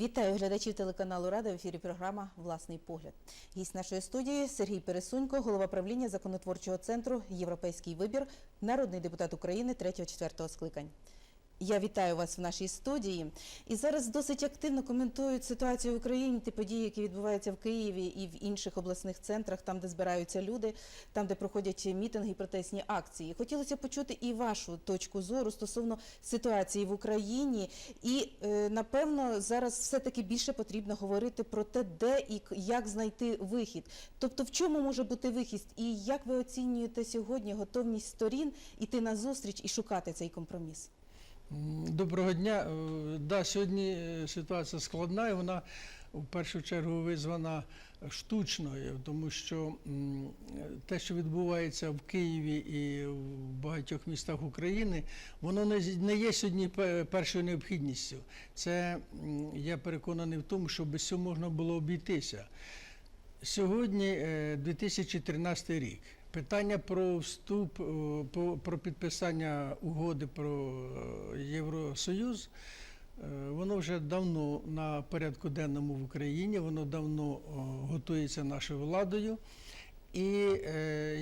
Вітаю глядачів телеканалу Рада в ефірі програма Власний погляд. Гість нашої студії Сергій Пересунько, голова правління законотворчого центру Європейський вибір, народний депутат України 3-4 скликань. Я вітаю вас в нашій студії. І зараз досить активно коментують ситуацію в Україні, ті події, які відбуваються в Києві і в інших обласних центрах, там, де збираються люди, там, де проходять мітинги і протестні акції. Хотілося почути і вашу точку зору стосовно ситуації в Україні. І е, напевно зараз все-таки більше потрібно говорити про те, де і як знайти вихід. Тобто, в чому може бути вихід, і як ви оцінюєте сьогодні готовність сторін іти на зустріч і шукати цей компроміс? Доброго дня. Е, Да, сьогодні е, ситуація складна, і вона в першу чергу визвана штучною, тому що те, що відбувається в Києві і в багатьох містах України, воно не є сьогодні першою необхідністю. Це я переконаний в тому, що без цього можна було обійтися. Сьогодні е, 2013 рік. Питання про вступ, е, про підписання угоди про е, Євросоюз, е, воно вже давно на порядку денному в Україні, воно давно готується нашою владою. І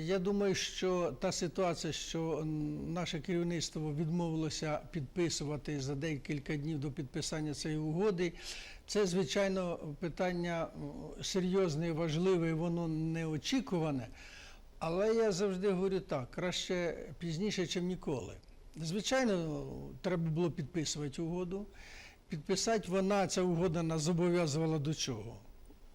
я думаю, що та ситуація, що наше керівництво відмовилося підписувати за декілька днів до підписання цієї угоди, це звичайно питання серйозне, важливе, воно неочікуване. Але я завжди говорю так: краще пізніше, ніж ніколи. Звичайно, треба було підписувати угоду. Підписати вона, ця угода нас зобов'язувала до чого?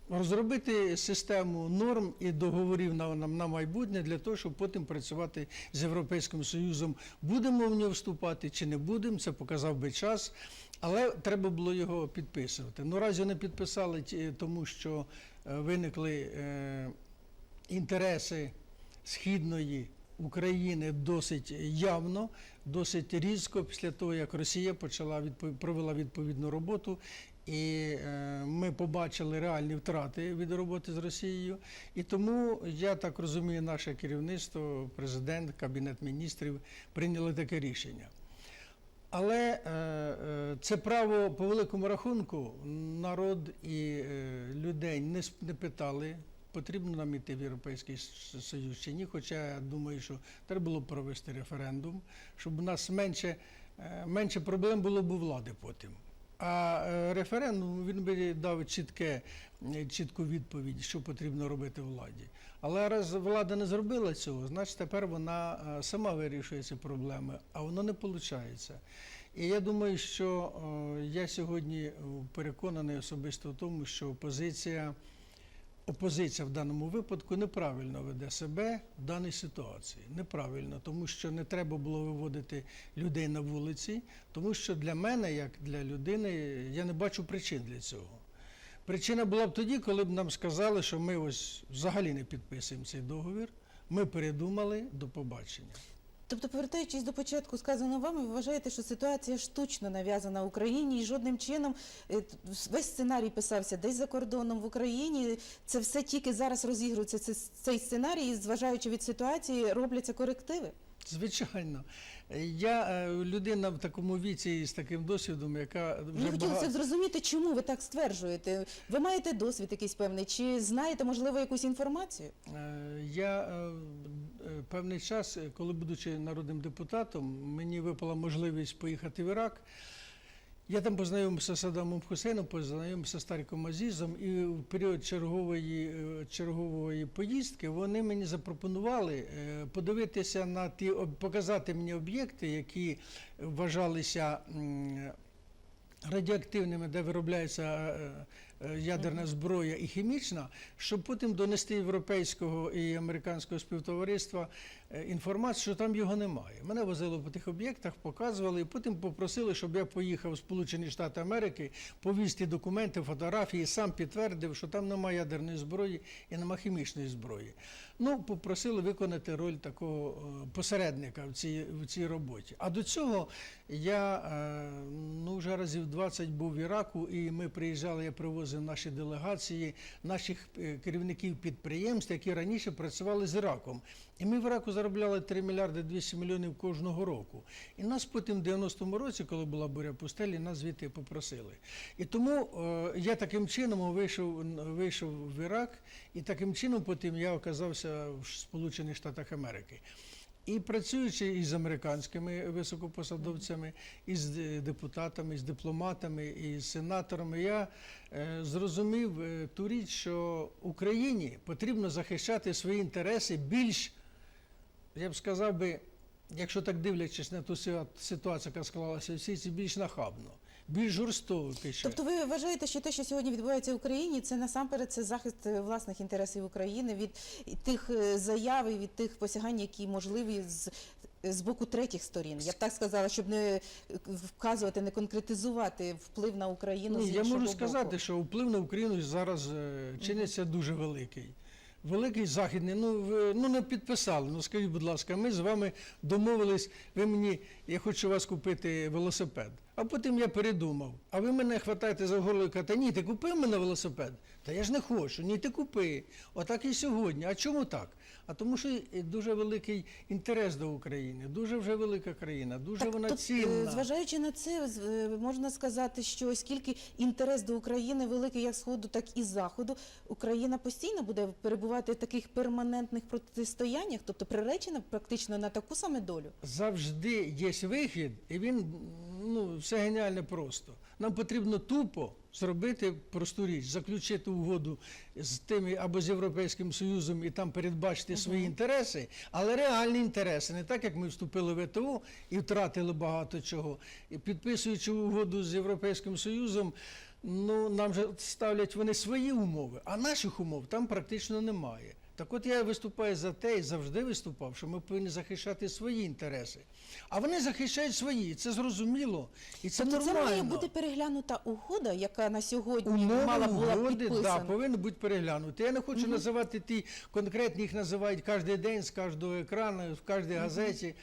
Розробити систему норм і договорів на, на, майбутнє для того, щоб потім працювати з Європейським Союзом. Будемо в нього вступати чи не будемо, це показав би час. Але треба було його підписувати. Ну, разі не підписали, тому що е, виникли е, інтереси східної України досить явно, досить різко після того, як Росія почала провела відповідну роботу. І е, ми побачили реальні втрати від роботи з Росією. І тому я так розумію, наше керівництво, президент, кабінет міністрів прийняли таке рішення. Але е, е, це право по великому рахунку народ і людей не питали, потрібно нам іти в Європейський Союз чи ні. Хоча я думаю, що треба було провести референдум, щоб у нас менше, е, менше проблем було б у влади потім. А е, референдум він би дав чітке, чітку відповідь, що потрібно робити владі. Але раз влада не зробила цього, значить тепер вона е, сама вирішує ці проблеми, а воно не виходить. І я думаю, що я сьогодні переконаний особисто в тому, що опозиція, опозиція в даному випадку неправильно веде себе в даній ситуації. Неправильно, тому що не треба було виводити людей на вулиці, тому що для мене, як для людини, я не бачу причин для цього. Причина була б тоді, коли б нам сказали, що ми ось взагалі не підписуємо цей договір. Ми передумали до побачення. Тобто, повертаючись до початку сказаного вами, ви вважаєте, що ситуація штучно нав'язана Україні і жодним чином е, весь сценарій писався десь за кордоном в Україні. Це все тільки зараз розігрується цей сценарій, і зважаючи від ситуації, робляться корективи. Звичайно, я е, людина в такому віці з таким досвідом, яка вже Мені хотілося багато... зрозуміти, чому ви так стверджуєте. Ви маєте досвід якийсь певний, чи знаєте, можливо, якусь інформацію? Е, Я е, певний час, коли будучи народним депутатом, мені випала можливість поїхати в Ірак. Я там познайомився з Саддамом Хусейном, познайомився з Тариком Азізом, і в період чергової, е, чергової поїздки вони мені запропонували е, подивитися на ті, показати мені об'єкти, які вважалися радіоактивними, де виробляється е, ядерна зброя і хімічна, щоб потім донести європейського і американського співтовариства інформацію, що там його немає. Мене возили по тих об'єктах, показували, і потім попросили, щоб я поїхав в Сполучені Штати Америки, повіз ті документи, фотографії, сам підтвердив, що там немає ядерної зброї і немає хімічної зброї. Ну, попросили виконати роль такого е, посередника в цій, в цій роботі. А до цього я е, ну, вже разів 20 був в Іраку, і ми приїжджали, я привозив наші делегації, наших е, керівників підприємств, які раніше працювали з Іраком. І ми в Іраку заробляли 3 мільярди 200 мільйонів кожного року. І нас потім в 90-му році, коли була буря пустелі, нас звідти попросили. І тому е, я таким чином вийшов, вийшов в Ірак, і таким чином потім я оказався в Сполучених Штатах Америки. І працюючи із американськими високопосадовцями, із е, депутатами, з дипломатами, і з сенаторами, я е, зрозумів е, ту річ, що Україні потрібно захищати свої інтереси більш, я б сказав би, якщо так дивлячись на ту ситуа- ситуацію, яка склалася в світі, більш нахабно, більш жорстокіше. Тобто ви вважаєте, що те, що сьогодні відбувається в Україні, це насамперед це захист е, власних інтересів України від тих е, заяв і від тих посягань, які можливі з. З боку третіх сторін, я б так сказала, щоб не е, вказувати, не конкретизувати вплив на Україну. Ні, з я можу боку. сказати, що вплив на Україну зараз чиниться дуже великий. Великий західний, ну ви ну не підписали. Ну скажіть, будь ласка, ми з вами домовились, ви мені, я хочу вас купити велосипед. А потім я передумав. А ви мене хватаєте за горло і кажете, ні, ти купив мене велосипед? Та я ж не хочу, ні, ти купи. Отак і сьогодні. А чому так? А тому, що е, дуже великий інтерес до України, дуже вже велика країна, дуже Так, вона тут, е, цінна. Зважаючи на це, е, можна сказати, що оскільки інтерес до України великий як сходу, так і заходу, Україна постійно буде перебувати в таких перманентних протистояннях, тобто приречена практично на таку саме долю. завжди є вихід, і він ну, все геніально просто. Нам потрібно тупо зробити просту річ, заключити угоду з тими або з Європейським Союзом і там передбачити свої інтереси, але реальні інтереси, не так як ми вступили в ВТО і втратили багато чого. І підписуючи угоду з Європейським Союзом, ну нам же ставлять вони свої умови, а наших умов там практично немає. Так от я виступаю за те і завжди виступав, що ми повинні захищати свої інтереси. А вони захищають свої, це зрозуміло. І це тобто це має бути переглянута угода, яка на сьогодні Умови мала була угоди, да, підписана. повинні бути переглянуті. Я не хочу називати ті конкретні, їх називають кожен день з кожного екрану, в кожній газеті.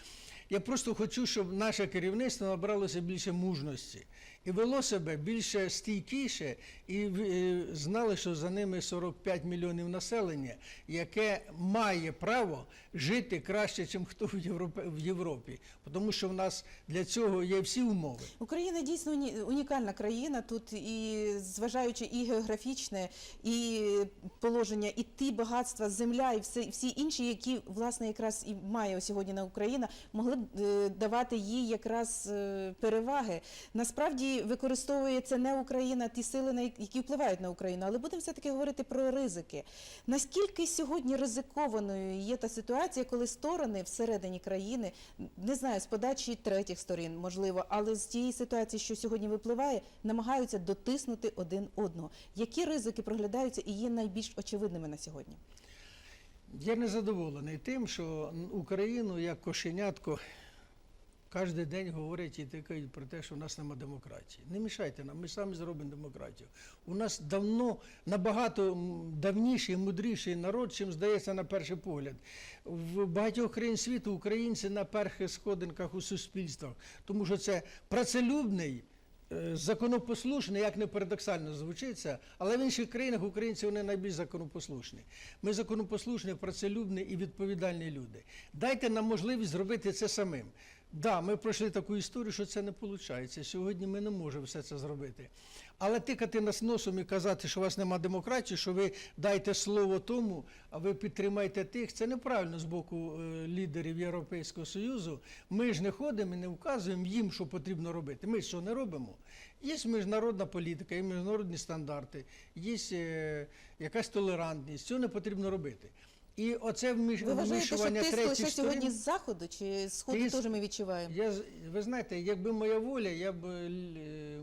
Я просто хочу, щоб наше керівництво набралося більше мужності і вело себе більше стійкіше, і е, знали, що за ними 45 мільйонів населення, яке має право жити краще, ніж хто в Європі, в Європі. Тому що в нас для цього є всі умови. Україна дійсно уні- унікальна країна. Тут і зважаючи і географічне, і положення, і ті багатства, земля, і все, всі інші, які власне якраз і має сьогодні на Україна, могли б е, давати їй якраз е, переваги. Насправді використовує це не Україна, ті сили, які впливають на Україну. Але будемо все таки говорити про ризики. Наскільки сьогодні ризикованою є та ситуація, коли сторони всередині країни, не знаю, з подачі третіх сторін, можливо, але з тієї ситуації, що сьогодні випливає, намагаються дотиснути один одного. Які ризики проглядаються і є найбільш очевидними на сьогодні? Я не задоволений тим, що Україну як кошенятко кожен день говорять і тикають про те, що в нас нема демократії. Не мішайте нам, ми самі зробимо демократію. У нас давно набагато давніший, мудріший народ, чим здається на перший погляд. В багатьох країн світу українці на перших сходинках у суспільствах, тому що це працелюбний. е, Законопослушний, як не парадоксально звучить це, але в інших країнах українці вони найбільш законопослушні. Ми законопослушні, працелюбні і відповідальні люди. Дайте нам можливість зробити це самим. Да, ми пройшли таку історію, що це не виходить. Сьогодні ми не можемо все це зробити. Але тикати нас носом і казати, що у вас нема демократії, що ви дайте слово тому, а ви підтримаєте тих, це неправильно з боку е, лідерів Європейського Союзу. Ми ж не ходимо і не вказуємо їм, що потрібно робити. Ми що не робимо? Є міжнародна політика, є міжнародні стандарти, є е, якась толерантність. Цього не потрібно робити. І оце вміш... Ви вважаєте, що вмішування тиск лише сторін... сьогодні з заходу чи з сходу Тиск- теж ми відчуваємо? Я, ви знаєте, якби моя воля, я б е,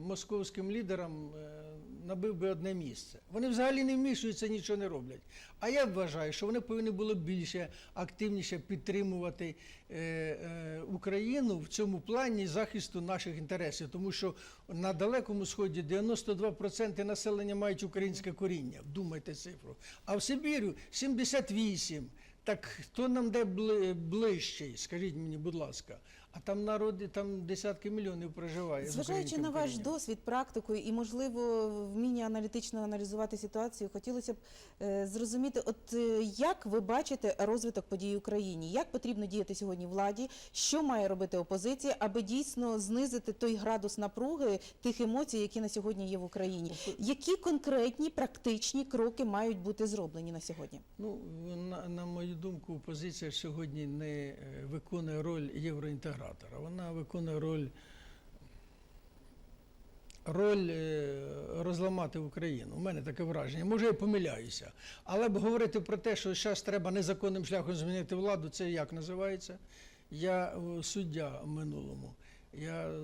московським лідерам е, набив би одне місце. Вони взагалі не вмішуються, нічого не роблять. А я вважаю, що вони повинні були більше активніше підтримувати е, е, Україну в цьому плані захисту наших інтересів, тому що на далекому сході 92% населення мають українське коріння. Думайте цифру. А в Сибірю 78%. Так хто нам де бли- ближчий, скажіть мені, будь ласка. А там народи, там десятки мільйонів проживає. Зважаючи на ваш корінням. досвід, практику і, можливо, вміння аналітично аналізувати ситуацію, хотілося б е, зрозуміти, от е, як ви бачите розвиток подій в Україні? Як потрібно діяти сьогодні владі? Що має робити опозиція, аби дійсно знизити той градус напруги тих емоцій, які на сьогодні є в Україні? Які конкретні практичні кроки мають бути зроблені на сьогодні? Ну, на, на мою думку, опозиція сьогодні не е, виконує роль євроінтегратора. Вона виконує роль, роль е, розламати Україну. У мене таке враження. Може, я помиляюся. Але б говорити про те, що зараз треба незаконним шляхом змінити владу, це як називається? Я е, суддя в минулому. Я е,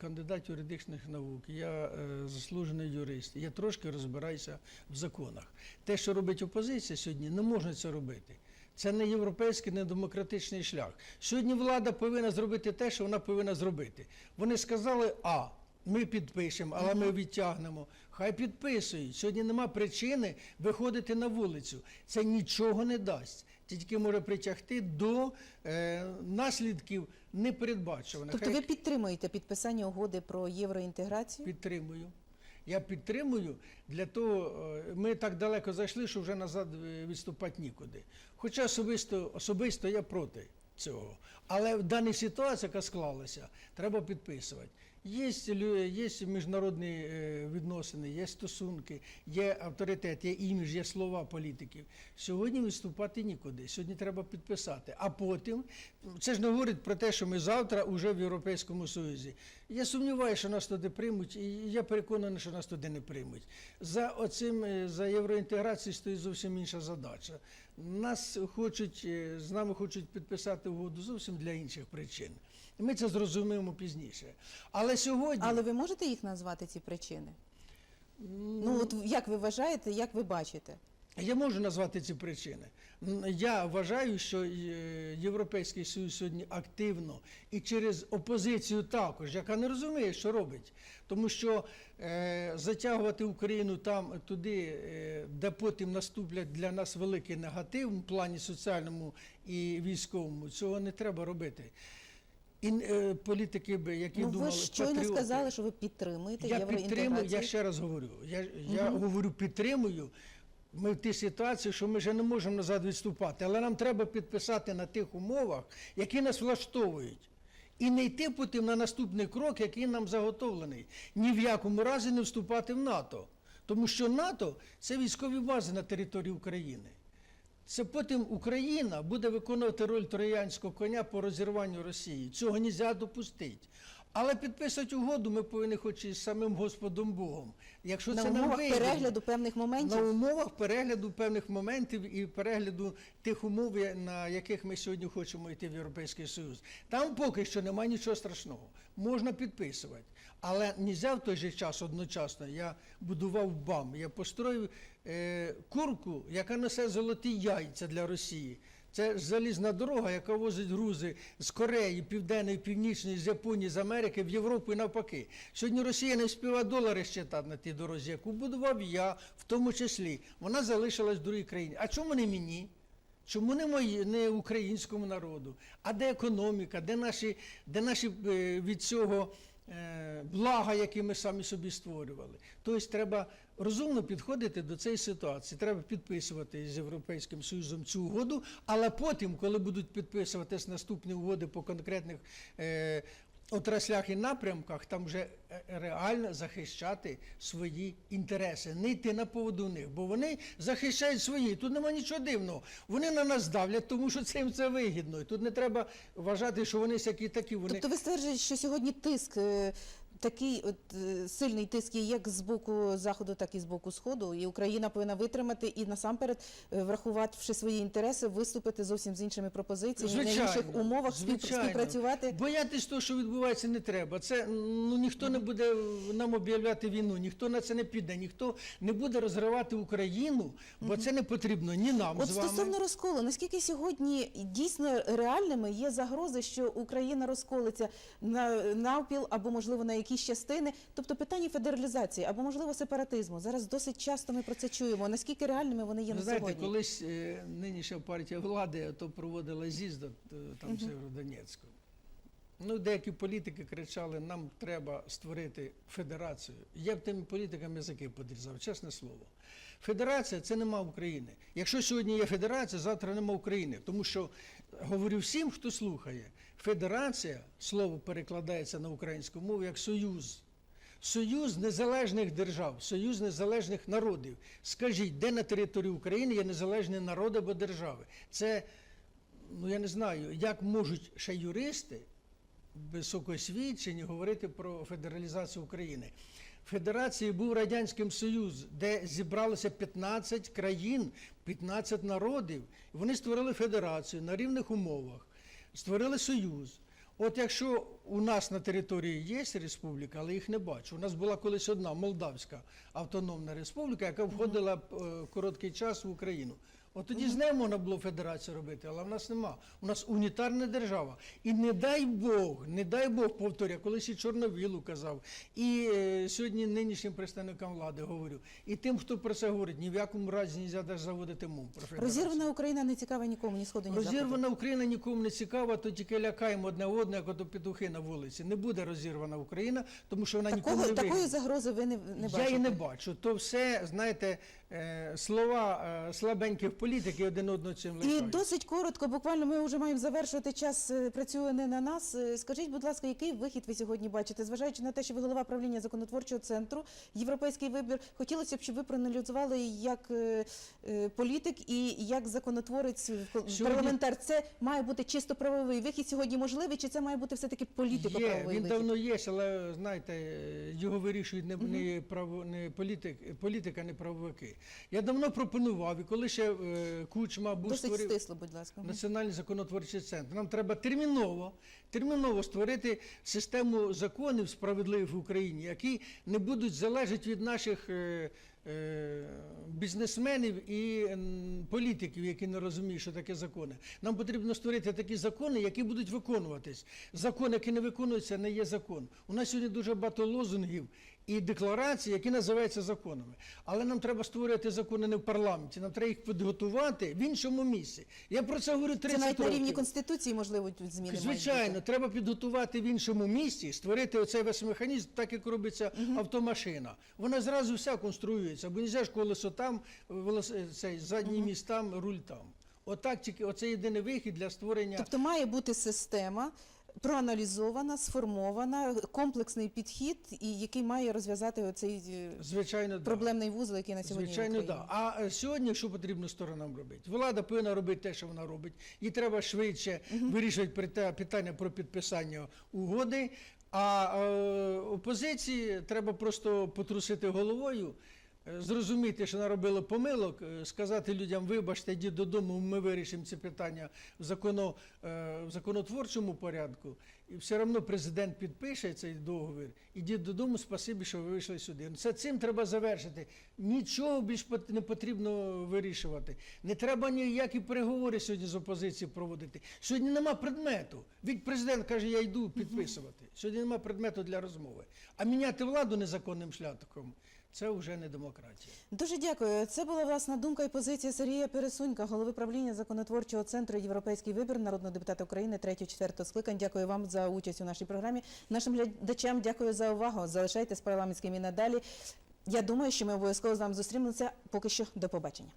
кандидат юридичних наук, я заслужений юрист, я трошки розбираюся в законах. Те, що робить опозиція сьогодні, не можна це робити. Це не європейський, не демократичний шлях. Сьогодні влада повинна зробити те, що вона повинна зробити. Вони сказали, а ми підпишемо, але ми відтягнемо. Хай підписують. Сьогодні нема причини виходити на вулицю. Це нічого не дасть. Тільки може притягти до е, наслідків непередбачуваних. Тобто ви підтримуєте підписання угоди про євроінтеграцію? Підтримую. Я підтримую для того, е, ми так далеко зайшли, що вже назад е, відступати нікуди. Хоча особисто, особисто я проти цього. Але в даній ситуації, яка склалася, треба підписувати. Є, є міжнародні е, відносини, є стосунки, є авторитет, є імідж, є слова політиків. Сьогодні виступати нікуди. Сьогодні треба підписати. А потім це ж не говорить про те, що ми завтра вже в Європейському Союзі. Я сумніваюся, що нас туди приймуть, і я переконаний, що нас туди не приймуть. За оцим е, за євроінтеграцією стоїть зовсім інша задача. Нас хочуть е, з нами хочуть підписати угоду зовсім для інших причин. Ми це зрозуміємо пізніше. Але сьогодні Але ви можете їх назвати ці причини? Ну от як ви вважаєте, як ви бачите? Я можу назвати ці причини. Я вважаю, що е, Європейський Союз сьогодні активно і через опозицію також, яка не розуміє, що робить. Тому що затягувати Україну там туди, е, де потім наступлять для нас великий негатив в плані соціальному і військовому, цього не треба робити. І е, політики, би, які ну думали, ви щойно патріоти- сказали, що ви підтримуєте я підтримую, я ще раз говорю. Я, я говорю, підтримую. Ми в тій ситуації, що ми вже не можемо назад відступати, але нам треба підписати на тих умовах, які нас влаштовують. І не йти потім на наступний крок, який нам заготовлений. Ні в якому разі не вступати в НАТО. Тому що НАТО це військові бази на території України. Це потім Україна буде виконувати роль троянського коня по розірванню Росії. Цього не допустити. Але підписати угоду ми повинні хоч і з самим Господом Богом. Якщо на це нам умовах вигідно, перегляду певних моментів. на умовах перегляду певних моментів і перегляду тих умов, на яких ми сьогодні хочемо йти в Європейський Союз. Там поки що немає нічого страшного. Можна підписувати. Але не в той же час одночасно. Я будував БАМ, я построїв е, курку, яка несе золоті яйця для Росії. Це залізна дорога, яка возить грузи з Кореї, Південної, Північної, з Японії, з Америки в Європу і навпаки. Сьогодні Росія не вспіває долари щитати на тій дорозі, яку будував я, в тому числі. Вона залишилась в другій країні. А чому не мені? Чому не мої, не українському народу? А де економіка, де наші, де наші е, від цього блага, які ми самі собі створювали? Тобто треба розумно підходити до цієї ситуації. Треба підписувати з Європейським Союзом цю угоду, але потім, коли будуть підписуватись наступні угоди по конкретних е, отраслях і напрямках, там вже е, реально захищати свої інтереси, не йти на поводу них, бо вони захищають свої. Тут нема нічого дивного. Вони на нас давлять, тому що це їм це вигідно. І тут не треба вважати, що вони всякі такі. Вони Тобто ви стверджуєте, що сьогодні тиск. Такий от е, сильний тиск є як з боку заходу, так і з боку сходу, і Україна повинна витримати і насамперед, е, врахувавши свої інтереси, виступити зовсім з іншими пропозиціями на інших умовах, звичайно. співпрацювати. Боятись того, що відбувається, не треба. Це ну ніхто не буде нам об'являти війну, ніхто на це не піде, ніхто не буде розривати Україну, бо це не потрібно ні нам От з вами. стосовно розколу, наскільки сьогодні дійсно реальними є загрози, що Україна розколиться на навпіл або можливо на якісь частини, тобто питання федералізації або можливо сепаратизму. Зараз досить часто ми про це чуємо. Наскільки реальними вони є Ви на знаєте, сьогодні? колись е, нинішня партія влади то проводила з'їзд е, там в Северодонецьку. Ну, деякі політики кричали, нам треба створити федерацію. Я б тими політиками язики подрізав, чесне слово. Федерація це нема України. Якщо сьогодні є федерація, завтра нема України. Тому що говорю всім, хто слухає, федерація слово перекладається на українську мову як союз. Союз незалежних держав, союз незалежних народів. Скажіть, де на території України є незалежні народи або держави? Це, ну я не знаю, як можуть ще юристи високоосвічені говорити про федералізацію України. Федерації був Радянським Союз, де зібралося 15 країн, 15 народів. Вони створили федерацію на рівних умовах, створили союз. От якщо у нас на території є республіка, але їх не бачу. У нас була колись одна Молдавська автономна республіка, яка входила е, короткий час в Україну. От тоді з нею можна було федерацію робити, але в нас нема. У нас унітарна держава. І не дай Бог, не дай Бог, повторю, я колись і Чорновілу казав, і е, сьогодні нинішнім представникам влади говорю, і тим, хто про це говорить, ні в якому разі не можна навіть заводити мов про федерацію. Розірвана Україна не цікава нікому, ні сходу, ні заходу. Розірвана Україна нікому не цікава, то тільки лякаємо одне одне, як ото петухи на вулиці. Не буде розірвана Україна, тому що вона нікому не такої вигідна. загрози ви не, не бачите? Я її не бачу. То все, знаєте, слова е, слабеньких політиків один одного цим І досить коротко, буквально ми вже маємо завершувати час. е, Працює не на нас. Е, Скажіть, будь ласка, який вихід ви сьогодні бачите, зважаючи на те, що ви голова правління законотворчого центру, європейський вибір. Хотілося б, щоб ви проаналізували як е, е, політик і як законотворець е, Сьогодні- парламентар. Це має бути чисто правовий вихід сьогодні можливий, чи це має бути все таки Є, політико-правовий він вихід? давно є, але знаєте, його вирішують не, не, право, не політик, політика, не правовики. Я давно пропонував, і коли ще е, Кучма був Досить створив стисло, будь ласка. Національний законотворчий центр. Нам треба терміново, терміново створити систему законів справедливих в Україні, які не будуть залежати від наших е, бізнесменів і політиків, які не розуміють, що таке закони. Нам потрібно створити такі закони, які будуть виконуватись. Закон, який не виконується, не є закон. У нас сьогодні дуже багато лозунгів і декларацій, які називаються законами. Але нам треба створювати закони не в парламенті, нам треба їх підготувати в іншому місці. Я про це говорю 30 Це навіть на рівні конституції можливо тут зміни. Звичайно, треба підготувати в іншому місці, створити оцей весь механізм, так як робиться автомашина. Вона зразу вся конструюється, бо не ж колесо там, цей задній міст там, руль там. Отак тільки оце єдиний вихід для створення. Тобто має бути система проаналізована, сформована, комплексний підхід, і який має розв'язати оцей е, Звичайно, да. проблемний вузол, який на сьогодні Звичайно, в. Да. А е, сьогодні що потрібно сторонам робити? Влада повинна робити те, що вона робить. Їй треба швидше вирішувати прита- питання про підписання угоди. А е, опозиції треба просто потрусити головою. Е, Зрозуміти, що наробили помилок, е, сказати людям, вибачте, йдіть додому, ми вирішимо це питання в, законо, е, в законотворчому порядку. І все одно президент підпише цей договір. Ідіть додому, спасибі, що ви вийшли сюди. Ну, Це цим треба завершити. Нічого більш не потрібно вирішувати. Не треба ніякі переговори сьогодні з опозиції проводити. Сьогодні нема предмету. Від президент каже, я йду підписувати. Сьогодні нема предмету для розмови. А міняти владу незаконним шляхом це вже не демократія. Дуже дякую. Це була власна думка і позиція Сергія Пересунька, голови правління законотворчого центру Європейський вибір народного депутата України 3-4 скликань. Дякую вам за участь у нашій програмі. Нашим глядачам дякую за увагу. Залишайтесь парламентськими і надалі. Я думаю, що ми обов'язково з вами зустрінемося. Поки що до побачення.